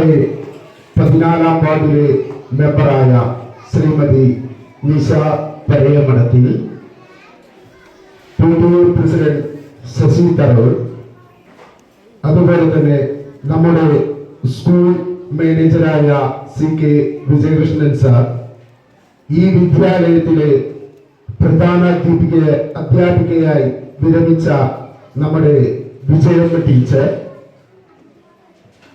നമ്മുടെ പതിനാലാം വാർഡിലെ മെമ്പറായ ശ്രീമതി നിഷ പരയമടത്തിൽ പുതിയൂർ പ്രസിഡന്റ് ശശി തരൂർ അതുപോലെ തന്നെ നമ്മുടെ സ്കൂൾ മാനേജരായ സി കെ വിജയകൃഷ്ണൻ സാർ ഈ വിദ്യാലയത്തിലെ പ്രധാന അധ്യാപിക അധ്യാപികയായി വിരമിച്ച നമ്മുടെ Vijayamma teacher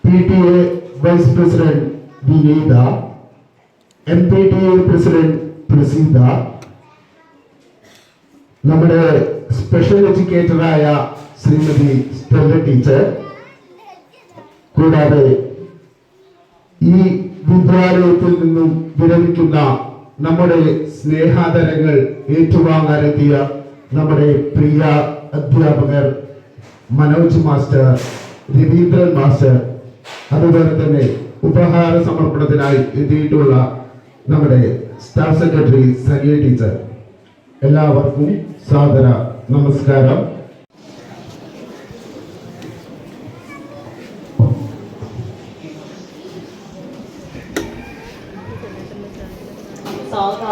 P T A vice president Vineetha M P T A president Praseetha നമ്മുടെ സ്പെഷ്യൽ എഡ്യൂക്കേറ്ററായ ശ്രീമതി സ്റ്റെല്ല ടീച്ചർ കൂടാതെ ഈ വിദ്യാലയത്തിൽ നിന്നും വിരമിക്കുന്ന നമ്മുടെ സ്നേഹാദരങ്ങൾ ഏറ്റുവാങ്ങാനെത്തിയ നമ്മുടെ പ്രിയ അധ്യാപകർ മനോജ് മാസ്റ്റർ രവീന്ദ്രൻ മാസ്റ്റർ അതുപോലെ തന്നെ ഉപഹാര സമർപ്പണത്തിനായി എത്തിയിട്ടുള്ള നമ്മുടെ സ്റ്റാർ സെക്രട്ടറി സനിയ ടീച്ചർ. എല്ലാവർക്കും സാദര നമസ്കാരം.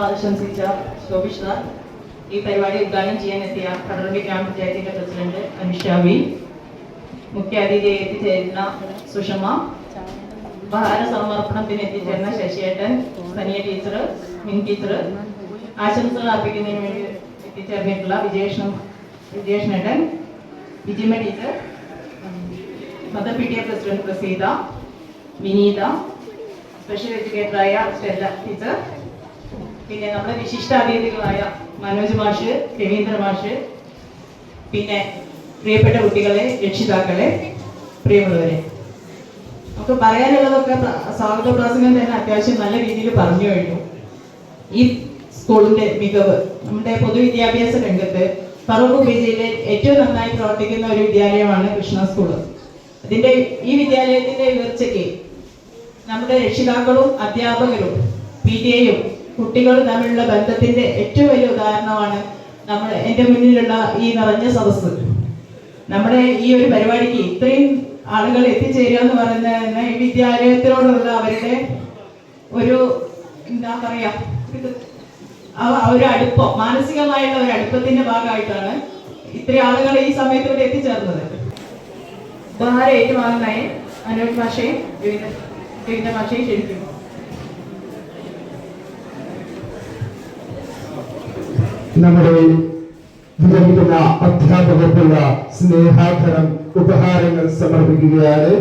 ആശംസിച്ച ശോഭിഷ്ണ ഈ പരിപാടി ഉദ്ഘാടനം ചെയ്യാനെത്തിയ കടലമ്പി ഗ്രാമപഞ്ചായത്തിന്റെ പ്രസിഡന്റ് അനുഷ വി. മുഖ്യാതിഥിയെ എത്തിച്ചേരുന്ന സുഷമ ഭാരസമർപ്പണത്തിന് സമർപ്പണത്തിന് എത്തിച്ചേർന്ന ശശിയേട്ടൻ സനിയ ടീച്ചർ മിൻ ടീച്ചർ ആശംസകൾ അർപ്പിക്കുന്നതിന് വേണ്ടി എത്തിച്ചേർന്നിട്ടുള്ള വിജയേഷണം വിജയേഷനേട്ടൻ Vijima teacher mother P T A president Praseetha Vineetha special എഡ്യൂക്കേറ്ററായ Stella teacher പിന്നെ നമ്മുടെ വിശിഷ്ടാതിഥികളായ മനോജ് മാഷ് രവീന്ദ്ര മാഷ് പിന്നെ പ്രിയപ്പെട്ട കുട്ടികളെ രക്ഷിതാക്കളെ പ്രിയമുള്ളവരെ. നമുക്ക് പറയാനുള്ളതൊക്കെ സ്വാഗത പ്രസംഗം തന്നെ അത്യാവശ്യം നല്ല രീതിയിൽ പറഞ്ഞു കഴിഞ്ഞു. ഈ സ്കൂളിന്റെ മികവ് നമ്മുടെ പൊതുവിദ്യാഭ്യാസ രംഗത്ത് ഫറൂഖ് ഉപജിയിലെ ഏറ്റവും നന്നായി പ്രവർത്തിക്കുന്ന ഒരു വിദ്യാലയമാണ് കൃഷ്ണ സ്കൂൾ. അതിന്റെ ഈ വിദ്യാലയത്തിന്റെ ഉയർച്ചയ്ക്ക് നമ്മുടെ രക്ഷിതാക്കളും അധ്യാപകരും പി ടി എയും കുട്ടികളും തമ്മിലുള്ള ബന്ധത്തിന്റെ ഏറ്റവും വലിയ ഉദാഹരണമാണ് നമ്മൾ എന്റെ മുന്നിലുള്ള ഈ നിറഞ്ഞ സദസ്സ്. നമ്മുടെ ഈ ഒരു പരിപാടിക്ക് ഇത്രയും ആളുകൾ എത്തിച്ചേരുക എന്ന് പറയുന്നത് തന്നെ ഈ വിദ്യാലയത്തിനോടുള്ള അവരുടെ ഒരു എന്താ പറയാ ഒരു അടുപ്പം മാനസികമായുള്ള ഒരു അടുപ്പത്തിന്റെ ഭാഗമായിട്ടാണ് ഇത്രയും ആളുകൾ ഈ സമയത്ത് ഇവിടെ എത്തിച്ചേർന്നത്. ഉപഹാരം ഏറ്റുവാങ്ങുന്നതായി അനോജ് ഭാഷയും വിവിധ ക്ഷണിക്കുന്നു. നമ്മുടെ വിരമിക്കുന്ന അധ്യാപകർക്കുള്ള സ്നേഹാധരം ഉപഹാരങ്ങൾ സമർപ്പിക്കുകയാണ്.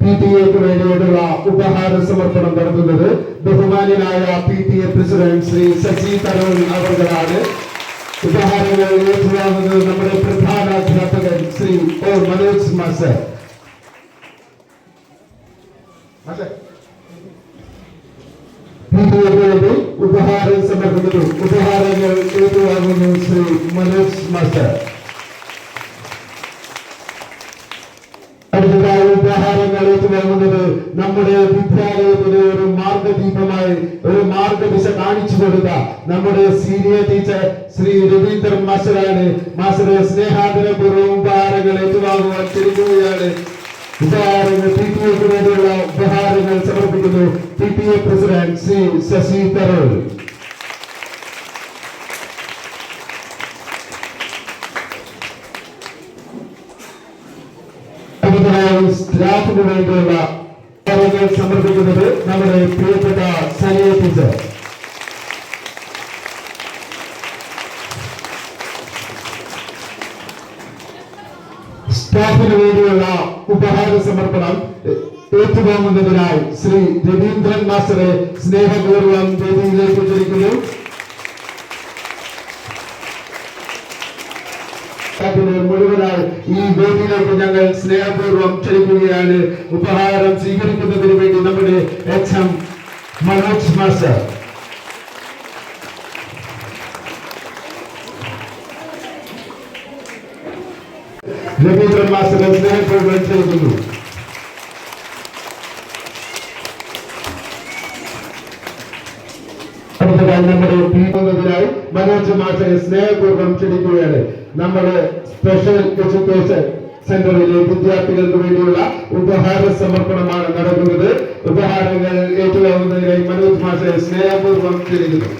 പി ടി എക്ക് വേണ്ടിയുള്ള ഉപഹാര സമർപ്പണം നടത്തുന്നത് ബഹുമാന്യനായ P T A president Shri Shashi Tharoor അവർകളാണ് ഉപഹാരങ്ങൾ ഏറ്റുവാങ്ങുന്നത് നമ്മുടെ പ്രധാന അധ്യാപകൻ Shri O Manoj master master വിദ്യാർത്ഥികളുടെ ഉപഹാരം സമർപ്പിക്കുന്നു. ഉപഹാരങ്ങൾ ഏറ്റുവാങ്ങുന്നു ശ്രീ മനോജ് മാസ്റ്റർ. അടുത്തതായി ഉപഹാരങ്ങൾ ഏറ്റുവാങ്ങുന്നത് നമ്മുടെ വിദ്യാലയത്തിന് ഒരു മാർഗദീപമായി ഒരു മാർഗദിശ കാണിച്ചു കൊടുത്ത നമ്മുടെ സീനിയർ ടീച്ചർ ശ്രീ രവീന്ദ്രൻ മാസ്റ്ററാണ്. മാസ്റ്റർ സ്നേഹാദരപൂർവം ഉപഹാരങ്ങൾ ഏറ്റുവാങ്ങുവാൻ ക്ഷണിക്കുകയാണ് ഉപഹാരങ്ങൾ പി ടി എക്ക് വേണ്ടിയുള്ള ഉപഹാരങ്ങൾ സമർപ്പിക്കുന്നു? P A president C Shashi Tharoor. സ്റ്റാഫിന് വേണ്ടിയുള്ള സമർപ്പിക്കുന്നത് നമ്മുടെ പ്രിയപ്പെട്ട സനിയ ടീച്ചർ. സ്റ്റാഫിന് വേണ്ടിയുള്ള ഉപഹാര സമർപ്പണം ഏറ്റുപോകുന്നതിനായി ശ്രീ രവീന്ദ്രൻ മാസ്റ്ററെ സ്നേഹപൂർവം വേദിയിലേക്ക് സ്റ്റാഫിനെ മുഴുവനായി ഈ വേദിയിലേക്ക് ഞങ്ങൾ സ്നേഹപൂർവം ക്ഷണിക്കുകയാണ്. ഉപഹാരം സ്വീകരിക്കുന്നതിന് വേണ്ടി നമ്മുടെ H M Manoj master. Raveendran മാസ്റ്ററെ സ്നേഹപൂർവം ക്ഷണിക്കുന്നു അടുത്തതായി നമ്മുടെ മനോജ് സ്പെഷ്യൽ സെന്ററിലെ വിദ്യാർത്ഥികൾക്ക് വേണ്ടിയുള്ള ഉപഹാര സമർപ്പണമാണ് നടക്കുന്നത്. ഉപഹാരങ്ങൾ ഏറ്റുവാങ്ങുന്നതിനായി മനോജ് മാസ്റ്ററെ സ്നേഹപൂർവം ക്ഷണിക്കുന്നു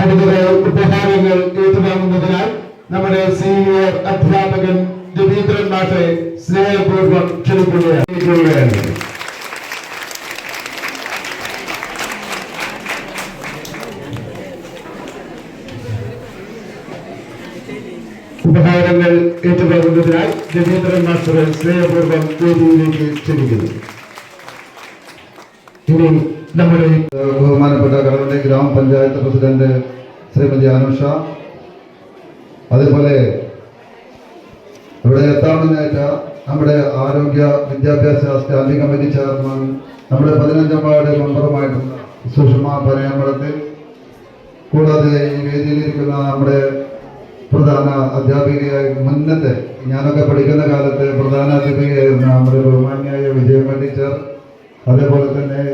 അടുത്തതായി ഉപഹാരങ്ങൾ ഏറ്റുവാങ്ങുന്നതിനാൽ നമ്മുടെ സീനിയർ അധ്യാപകൻ രവീന്ദ്രൻ മാഷെ സ്നേഹപൂർവം ക്ഷണിക്കുകയാണ്. ഉപഹാരങ്ങൾ ഏറ്റുവാങ്ങുന്നതിനാൽ രവീന്ദ്രൻ മാസ്റ്ററെ സ്നേഹപൂർവം വേദിയിലേക്ക് ക്ഷണിക്കുന്നു. ഇനി നമ്മുടെ ബഹുമാനപ്പെട്ട കടവണ്ടി ഗ്രാമപഞ്ചായത്ത് പ്രസിഡന്റ് ശ്രീമതി അനുഷ. അതേപോലെ ഇവിടെ എത്താമെന്നേറ്റ നമ്മുടെ ആരോഗ്യ വിദ്യാഭ്യാസ സ്റ്റാൻഡിംഗ് കമ്മിറ്റി ചെയർമാൻ നമ്മുടെ പതിനഞ്ചാം വാർഡ് മെമ്പറുമായിട്ടുള്ള സുഷമ പനയമ്പലത്തിൽ. കൂടാതെ ഈ വേദിയിലിരിക്കുന്ന നമ്മുടെ പ്രധാന അധ്യാപികയായി മുന്നത്തെ ഞാനൊക്കെ പഠിക്കുന്ന കാലത്ത് പ്രധാന അധ്യാപികയായിരുന്ന നമ്മുടെ ബഹുമാന്യായ വിജയമ്മ ടീച്ചർ അതേപോലെ തന്നെ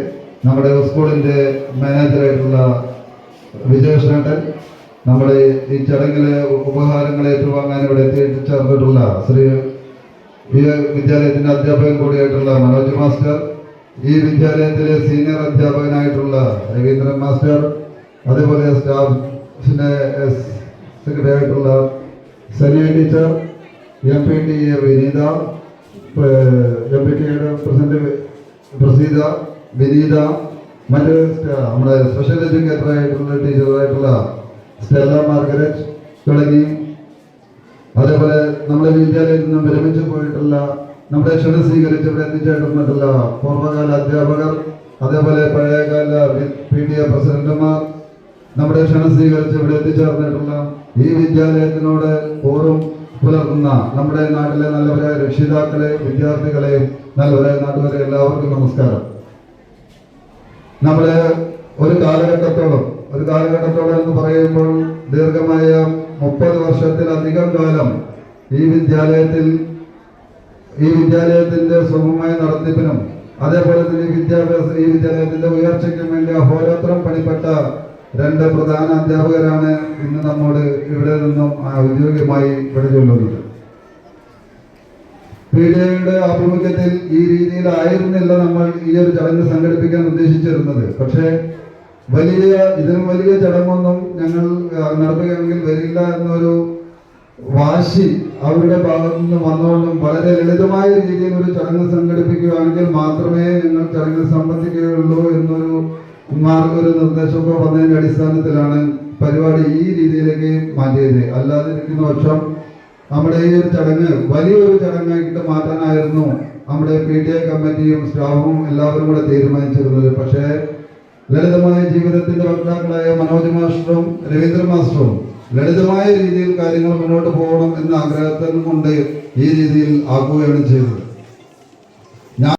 നമ്മുടെ സ്കൂളിന്റെ മാനേജറായിട്ടുള്ള വിജയകൃഷ്ണേട്ടൻ നമ്മുടെ ഈ ചടങ്ങിലെ ഉപഹാരങ്ങൾ ഏറ്റുവാങ്ങാൻ ഇവിടെ എത്തിച്ചേർന്നിട്ടുള്ള ശ്രീ വിദ്യാലയത്തിന്റെ അധ്യാപകൻ കൂടിയായിട്ടുള്ള മനോജ് മാസ്റ്റർ ഈ വിദ്യാലയത്തിലെ സീനിയർ അധ്യാപകനായിട്ടുള്ള രവീന്ദ്രൻ മാസ്റ്റർ അതേപോലെ സ്റ്റാഫിന്റെ സെക്രട്ടറി ആയിട്ടുള്ള Saniya teacher M P T A Vineetha M P ടിയുടെ പ്രസിഡന്റ് പ്രസീത വിനീത മറ്റ് നമ്മുടെ സ്പെഷ്യൽ എഡ്യൂക്കേറ്റർ ആയിട്ടുള്ള ടീച്ചറായിട്ടുള്ള സ്റ്റെല്ല മാർഗരറ്റ് തുടങ്ങി. അതേപോലെ നമ്മുടെ വിദ്യാലയത്തിൽ നിന്നും വിരമിച്ചു പോയിട്ടുള്ള നമ്മുടെ ക്ഷണം സ്വീകരിച്ച് ഇവിടെ എത്തിച്ചേർന്നിട്ടുള്ള പൂർവകാല അധ്യാപകർ അതേപോലെ പഴയകാല പി ടി എ പ്രസിഡന്റുമാർ നമ്മുടെ ക്ഷണം സ്വീകരിച്ച് ഇവിടെ എത്തിച്ചേർന്നിട്ടുള്ള ഈ വിദ്യാലയത്തിനോട് ഓറും പുലർത്തുന്ന നമ്മുടെ നാട്ടിലെ നല്ലവരായ രക്ഷിതാക്കളെ വിദ്യാർത്ഥികളെ നല്ലവരായ നാട്ടുകാരെ എല്ലാവർക്കും നമസ്കാരം. നമ്മുടെ ഒരു കാലഘട്ടത്തോളം ഒരു കാലഘട്ടത്തോളം എന്ന് പറയുമ്പോൾ ദീർഘമായ മുപ്പത് വർഷത്തിലധികം കാലം ഈ വിദ്യാലയത്തിൽ ഈ വിദ്യാലയത്തിന്റെ സുഗമമായ നടത്തിപ്പിനും അതേപോലെ തന്നെ വിദ്യാഭ്യാസ ഈ വിദ്യാലയത്തിന്റെ ഉയർച്ചയ്ക്കും വേണ്ടി അഹോരാത്രം പണിപ്പെട്ട രണ്ട് പ്രധാന അധ്യാപകരാണ് ഇന്ന് നമ്മോട് ഇവിടെ നിന്നും ഔദ്യോഗികമായി ഇവിടെ ചൊല്ലുന്നത് പി ആഭിമുഖ്യത്തിൽ ഈ രീതിയിലായിരുന്നില്ല നമ്മൾ ഈ ഒരു ചടങ്ങ് സംഘടിപ്പിക്കാൻ ഉദ്ദേശിച്ചിരുന്നത്. പക്ഷേ വലിയ ഇതിനും വലിയ ചടങ്ങൊന്നും ഞങ്ങൾ നടത്തുകയാണെങ്കിൽ വരില്ല എന്നൊരു വാശി അവരുടെ ഭാഗത്തു നിന്ന് വന്നുകൊണ്ടും വളരെ ലളിതമായ രീതിയിൽ ഒരു ചടങ്ങ് സംഘടിപ്പിക്കുകയാണെങ്കിൽ മാത്രമേ ഞങ്ങൾ ചടങ്ങിൽ സംബന്ധിക്കുകയുള്ളൂ എന്നൊരു മാർഗ ഒരു നിർദ്ദേശമൊക്കെ വന്നതിന്റെ അടിസ്ഥാനത്തിലാണ് പരിപാടി ഈ രീതിയിലേക്ക് മാറ്റിയത്. അല്ലാതിരിക്കുന്ന പക്ഷം നമ്മുടെ ഈ ഒരു ചടങ്ങ് വലിയൊരു ചടങ്ങായിട്ട് മാറ്റാനായിരുന്നു നമ്മുടെ പി ടി ഐ കമ്മിറ്റിയും സ്റ്റാഫും എല്ലാവരും കൂടെ തീരുമാനിച്ചിരുന്നത്. പക്ഷേ ലളിതമായ ജീവിതത്തിന്റെ വക്താക്കളായ മനോജ് മാസ്റ്ററും രവീന്ദ്ര മാസ്റ്ററും ലളിതമായ രീതിയിൽ കാര്യങ്ങൾ മുന്നോട്ട് പോകണം എന്ന ആഗ്രഹത്തിൽ കൊണ്ട് ഈ രീതിയിൽ ആക്കുകയാണ് ചെയ്തത്. ഞാൻ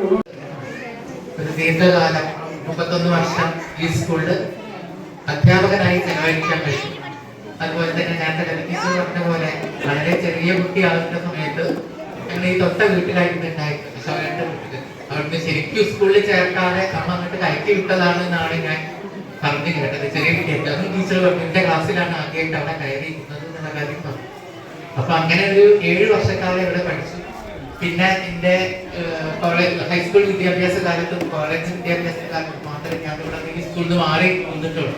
ഗുണം ഒരു ദീർഘകാലം മുപ്പത്തൊന്ന് വർഷം ഈ സ്കൂളിൽ അധ്യാപകനായി ചെലവഴിക്കാൻ കഴിയും അതുപോലെ തന്നെ നേരത്തെ ലഭിച്ചു പറഞ്ഞ പോലെ വളരെ ചെറിയ കുട്ടിയാകുന്ന സമയത്ത് ഞങ്ങൾ ഈ തൊട്ട വീട്ടിലായിരുന്നു ഉണ്ടായിരുന്നത്. ശോഭയുടെ വീട്ടിൽ അവിടുന്ന് ശരിക്കും സ്കൂളിൽ ചേർക്കാതെ അമ്മ അങ്ങോട്ട് കയറ്റി വിട്ടതാണ് എന്നാണ് ഞാൻ പറഞ്ഞു കേട്ടത്. ചെറിയ കുട്ടിയായിട്ട്. അതും ടീച്ചർ പറഞ്ഞു എന്റെ ക്ലാസ്സിലാണ് ആദ്യമായിട്ട് അവിടെ കയറിയിരുന്നത് എന്നുള്ള കാര്യം പറഞ്ഞു. അപ്പൊ അങ്ങനെ ഒരു ഏഴ് വർഷക്കാലം ഇവിടെ പഠിച്ചു. പിന്നെ എന്റെ ഹൈസ്കൂൾ വിദ്യാഭ്യാസ കാലത്തും കോളേജ് വിദ്യാഭ്യാസ കാലത്തും മാത്രമേ ഞാൻ ഇവിടെ സ്കൂളിൽ നിന്ന് മാറി വന്നിട്ടുള്ളൂ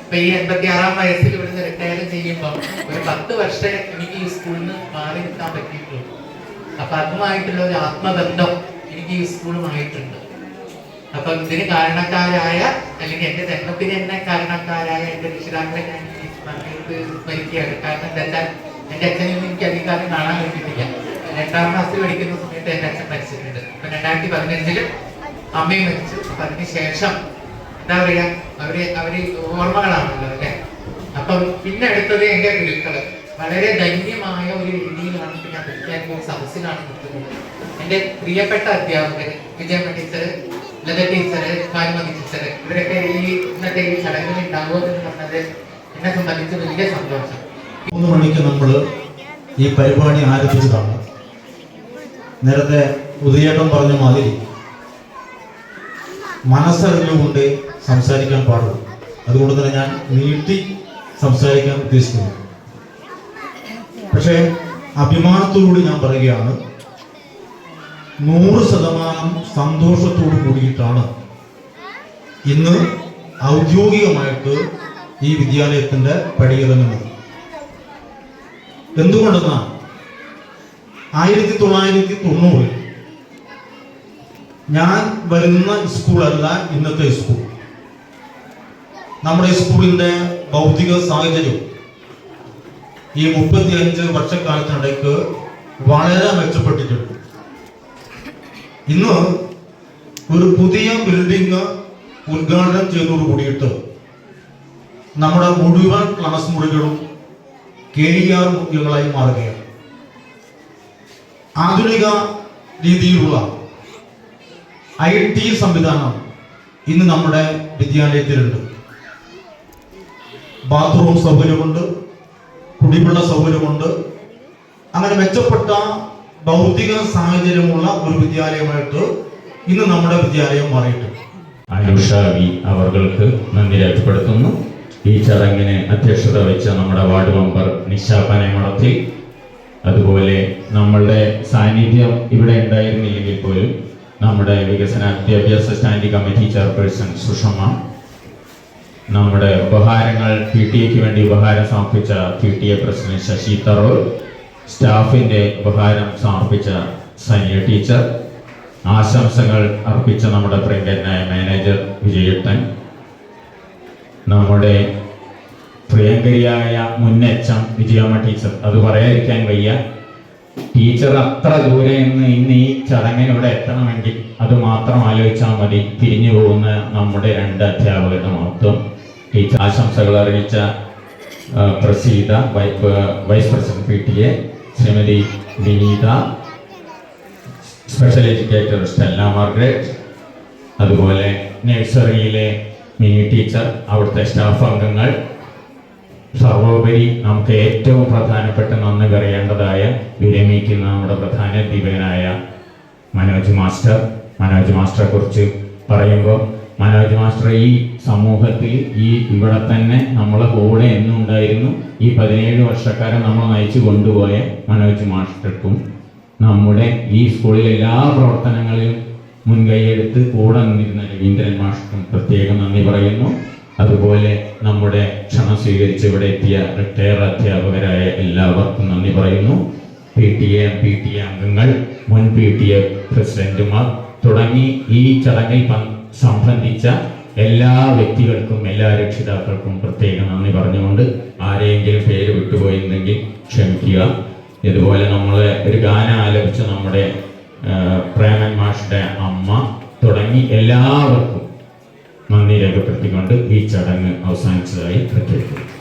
അപ്പൊ ഈ എൺപത്തി ആറാം വയസ്സിൽ ഇവിടുന്ന് റിട്ടയർ ചെയ്യുമ്പോൾ ഒരു പത്ത് വർഷം എനിക്ക് ഈ സ്കൂളിൽ നിന്ന് മാറി നിൽക്കാൻ പറ്റിയിട്ടുള്ളൂ. അപ്പൊ അതുമായിട്ടുള്ള ഒരു ആത്മബന്ധം എനിക്ക് ഈ സ്കൂളുമായിട്ടുണ്ട് അപ്പൊ ഇതിന് കാരണക്കാരായ അല്ലെങ്കിൽ എന്റെ ജന്മത്തിന് തന്നെ കാരണക്കാരായ എന്റെ രക്ഷിതാക്കളെ ഞാൻ സ്മരിക്കുകയാണ് കാരണം എന്താ എന്റെ അച്ഛനും എനിക്ക് അധികാരം കാണാൻ പറ്റിയിട്ടില്ല. രണ്ടാം ക്ലാസ്സിൽ പഠിക്കുന്ന സമയത്ത് എന്റെ അച്ഛൻ മരിച്ചിട്ടുണ്ട്. അപ്പൊ രണ്ടായിരത്തി പതിനഞ്ചിൽ അമ്മയും മരിച്ചു. അപ്പൊ അതിന് ശേഷം എന്താ പറയാ അവർ അവർ ഓർമ്മകളാണല്ലോ അല്ലെ? അപ്പൊ പിന്നെ അടുത്തത് എന്റെ ഗുരുക്കൾ വളരെ ധന്യമായ ഒരു രീതിയിലാണ് പിന്നെ പഠിക്കാൻ ക്രിസ്ത്യാനി ഒരു സദസ്സിലാണ് നിൽക്കുന്നത്. എന്റെ പ്രിയപ്പെട്ട അധ്യാപകര് Vijayamma teacher Latha teacher Bhanumathi teacher ഇവരൊക്കെ ഈ ഇന്നത്തെ ഈ ചടങ്ങിൽ ഉണ്ടാവുമെന്ന് പറഞ്ഞത് എന്നെ സംബന്ധിച്ച് വലിയ സന്തോഷം. മൂന്ന് മണിക്ക് നമ്മൾ ഈ പരിപാടി ആരംഭിച്ചതാണ്. നേരത്തെ ഉദയേട്ടം പറഞ്ഞ മാതിരി മനസ്സറിഞ്ഞുകൊണ്ട് സംസാരിക്കാൻ പാടുള്ളൂ. അതുകൊണ്ട് തന്നെ ഞാൻ നീട്ടി സംസാരിക്കാൻ ഉദ്ദേശിക്കുന്നു. പക്ഷേ അഭിമാനത്തോടുകൂടി ഞാൻ പറയുകയാണ് നൂറ് ശതമാനം സന്തോഷത്തോടു കൂടിയിട്ടാണ് ഇന്ന് ഔദ്യോഗികമായിട്ട് ഈ വിദ്യാലയത്തിന്റെ പടിയിറങ്ങുന്നത്. എന്തുകൊണ്ടെന്നാൽ ആയിരത്തി തൊള്ളായിരത്തി തൊണ്ണൂറിൽ ഞാൻ വരുന്ന സ്കൂളല്ല ഇന്നത്തെ സ്കൂൾ. നമ്മുടെ സ്കൂളിന്റെ ഭൗതിക സാഹചര്യം ഈ മുപ്പത്തി അഞ്ച് വർഷക്കാലത്തിനിടയ്ക്ക് വളരെ മെച്ചപ്പെട്ടിട്ടുണ്ട്. ഇന്ന് ഒരു പുതിയ ബിൽഡിംഗ് ഉദ്ഘാടനം ചെയ്തോട് കൂടിയിട്ട് നമ്മുടെ മുഴുവൻ ക്ലാസ് മുറികളും കെ ഇ ആർ മുറികളായി മാറുകയാണ്. ആധുനിക രീതിയിലുള്ള ഐ ടി സംവിധാനം ഇന്ന് നമ്മുടെ വിദ്യാലയത്തിലുണ്ട്. ബാത്റൂം സൗകര്യമുണ്ട് കുടിവെള്ള സൗകര്യമുണ്ട്. അങ്ങനെ മെച്ചപ്പെട്ട ഭൗതിക സാഹചര്യമുള്ള ഒരു വിദ്യാലയമായിട്ട് ഇന്ന് നമ്മുടെ വിദ്യാലയം മാറിയിട്ടുണ്ട്. അനുഷ അവർക്ക് നന്ദി രേഖപ്പെടുത്തുന്നു. ഈ ചടങ്ങിന് അധ്യക്ഷത വെച്ച നമ്മുടെ വാർഡ് മെമ്പർ നിശാപനെ പനയമടത്തിൽ അതുപോലെ നമ്മളുടെ സാന്നിധ്യം ഇവിടെ ഉണ്ടായിരുന്നില്ലെങ്കിൽ പോലും നമ്മുടെ വികസന വിദ്യാഭ്യാസ സ്റ്റാൻഡിംഗ് കമ്മിറ്റി ചെയർപേഴ്സൺ സുഷമ നമ്മുടെ ഉപഹാരങ്ങൾ പി ടി എക്ക് വേണ്ടി ഉപഹാരം സമർപ്പിച്ച P T A president Shashi Tharoor സ്റ്റാഫിന്റെ ഉപഹാരം സമർപ്പിച്ച സനിയ ടീച്ചർ ആശംസകൾ അർപ്പിച്ച നമ്മുടെ പ്രിയങ്കരനായ മാനേജർ വിജയേട്ടൻ നമ്മുടെ പ്രിയങ്കരിയായ മുന്നച്ചം വിജയമ്മ ടീച്ചർ. അത് പറയാതിരിക്കാൻ വയ്യ. ടീച്ചർ അത്ര ദൂരെ നിന്ന് ഇന്ന് ഈ ചടങ്ങിനിവിടെ എത്തണമെങ്കിൽ അത് മാത്രം ആലോചിച്ചാൽ മതി. തിരിഞ്ഞു പോകുന്ന നമ്മുടെ രണ്ട് അധ്യാപകരുടെ മഹത്വം ടീച്ചർ ആശംസകൾ അറിയിച്ച Praseetha vice president P T A Shrimati Vineetha special educator Stella Margaret അതുപോലെ നഴ്സറിയിലെ മിനി ടീച്ചർ അവിടുത്തെ സ്റ്റാഫ് അംഗങ്ങൾ സർവോപരി നമുക്ക് ഏറ്റവും പ്രധാനപ്പെട്ട നന്ദി പറയേണ്ടതായ വിരമിക്കുന്ന നമ്മുടെ പ്രധാന ദീപകനായ മനോജ് മാസ്റ്റർ. മനോജ് മാസ്റ്ററെ കുറിച്ച് പറയുമ്പോൾ മനോജ് മാസ്റ്റർ ഈ സമൂഹത്തിൽ ഈ ഇവിടെ തന്നെ നമ്മളെ കൂടെ എന്നുണ്ടായിരുന്നു ഈ പതിനേഴ് വർഷക്കാരെ നമ്മൾ നയിച്ചു കൊണ്ടുപോയ മനോജ് മാസ്റ്റർക്കും നമ്മുടെ ഈ സ്കൂളിലെ എല്ലാ പ്രവർത്തനങ്ങളിലും മുൻകൈയെടുത്ത് കൂടെ നിന്നിരുന്ന രവീന്ദ്രൻ മാസ്റ്ററും പ്രത്യേകം നന്ദി പറയുന്നു. അതുപോലെ നമ്മുടെ ക്ഷണം സ്വീകരിച്ച് ഇവിടെ എത്തിയ റിട്ടയർ അധ്യാപകരായ എല്ലാവർക്കും നന്ദി പറയുന്നു. P T A P T A അംഗങ്ങൾ മുൻ പി ടി എ പ്രസിഡന്റുമാർ തുടങ്ങി ഈ ചടങ്ങിൽ സംബന്ധിച്ച എല്ലാ വ്യക്തികൾക്കും എല്ലാ രക്ഷിതാക്കൾക്കും പ്രത്യേകം നന്ദി പറഞ്ഞുകൊണ്ട് ആരെയെങ്കിലും പേര് വിട്ടുപോയിരുന്നെങ്കിൽ ക്ഷമിക്കുക. ഇതുപോലെ നമ്മൾ ഒരു ഗാനം ആലപിച്ച നമ്മുടെ പ്രേമൻ മാഷിന്റെ അമ്മ തുടങ്ങി എല്ലാവർക്കും നന്ദി രേഖപ്പെടുത്തിക്കൊണ്ട് ഈ ചടങ്ങ് അവസാനിച്ചതായി പ്രഖ്യാപിക്കുന്നു